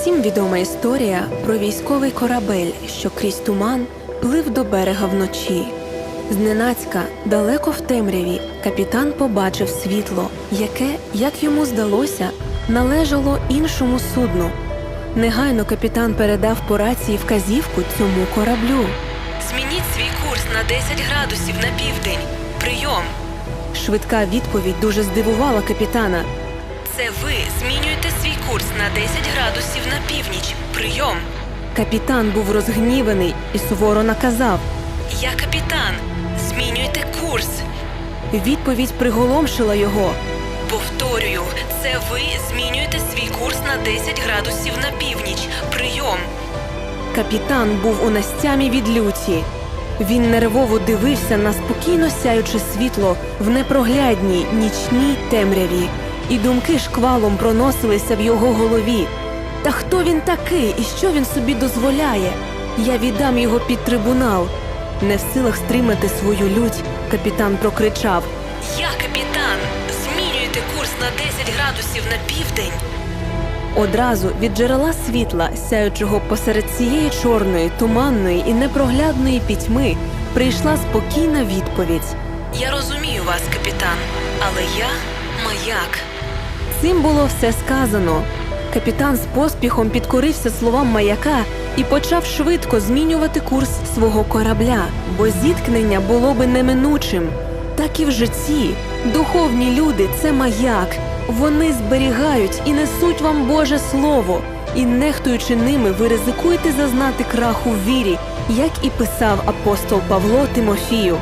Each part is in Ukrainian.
Всім відома історія про військовий корабель, що крізь туман плив до берега вночі. Зненацька, далеко в темряві, капітан побачив світло, яке, як йому здалося, належало іншому судну. Негайно капітан передав по рації вказівку цьому кораблю. Змініть свій курс на 10 градусів на південь. Прийом. Швидка відповідь дуже здивувала капітана. Це ви змінюєте свій курс на 10 градусів на північ. Прийом. Капітан був розгніваний і суворо наказав: Я капітан. Змінюйте курс. Відповідь приголомшила його. Повторюю, це ви змінюєте свій курс на 10 градусів на північ. Прийом. Капітан був у настямі від люті. Він нервово дивився на спокійно сяюче світло в непроглядній нічній темряві, і думки шквалом проносилися в його голові. Та хто він такий і що він собі дозволяє? Я віддам його під трибунал. Не в силах стримати свою лють, капітан прокричав: Я капітан! Змінюйте курс на 10 градусів на південь. Одразу від джерела світла, сяючого посеред цієї чорної, туманної і непроглядної пітьми, прийшла спокійна відповідь: Я розумію вас, капітан, але я маяк. Цим було все сказано. Капітан з поспіхом підкорився словам маяка і почав швидко змінювати курс свого корабля, бо зіткнення було би неминучим. Так і в житті. Духовні люди це маяк. Вони зберігають і несуть вам Боже Слово. І нехтуючи ними, ви ризикуєте зазнати краху в вірі, як і писав апостол Павло Тимофію.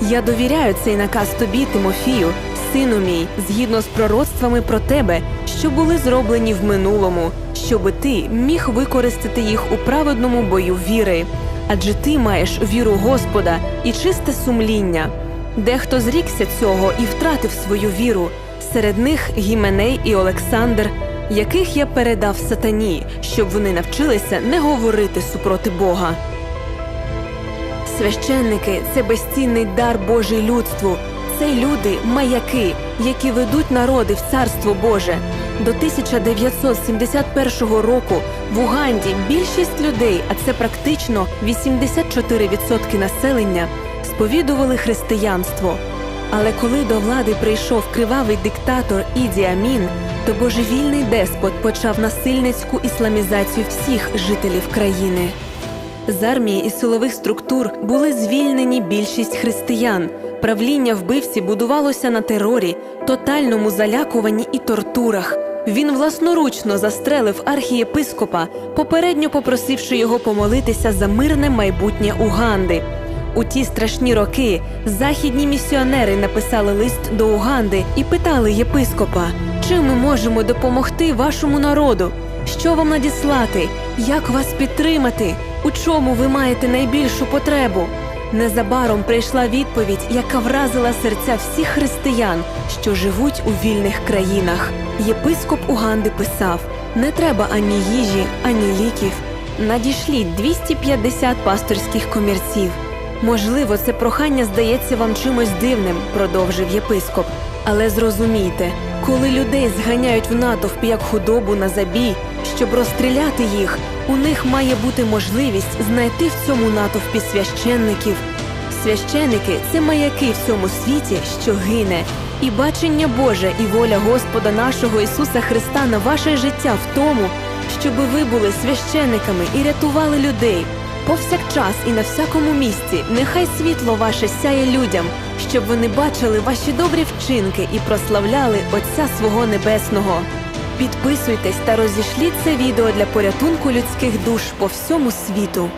Я довіряю цей наказ тобі, Тимофію, сину мій, згідно з пророцтвами про тебе, що були зроблені в минулому, щоби ти міг використати їх у праведному бою віри. Адже ти маєш віру Господа і чисте сумління. Дехто зрікся цього і втратив свою віру. Серед них Гіменей і Олександр, яких я передав сатані, щоб вони навчилися не говорити супроти Бога. Священники це безцінний дар Божий людству. Це люди маяки, які ведуть народи в царство Боже. До 1971 року в Уганді більшість людей, а це практично 84% населення, сповідували християнство. Але коли до влади прийшов кривавий диктатор Іді Амін, то божевільний деспот почав насильницьку ісламізацію всіх жителів країни. З армії і силових структур були звільнені більшість християн. Правління вбивці будувалося на терорі, тотальному залякуванні і тортурах. Він власноручно застрелив архієпископа, попередньо попросивши його помолитися за мирне майбутнє Уганди. У ті страшні роки західні місіонери написали лист до Уганди і питали єпископа, чим ми можемо допомогти вашому народу, що вам надіслати, як вас підтримати, у чому ви маєте найбільшу потребу. Незабаром прийшла відповідь, яка вразила серця всіх християн, що живуть у вільних країнах. Єпископ Уганди писав: не треба ані їжі, ані ліків. Надішліть 250 пасторських комірців. Можливо, це прохання здається вам чимось дивним, продовжив єпископ. Але зрозумійте, коли людей зганяють в натовп як худобу на забій, щоб розстріляти їх, у них має бути можливість знайти в цьому натовпі священників. Священники це маяки в цьому світі, що гине, і бачення Боже і воля Господа нашого Ісуса Христа на ваше життя в тому, щоб ви були священниками і рятували людей. Повсякчас і на всякому місці нехай світло ваше сяє людям, щоб вони бачили ваші добрі вчинки і прославляли Отця свого Небесного. Підписуйтесь та розійшліть це відео для порятунку людських душ по всьому світу.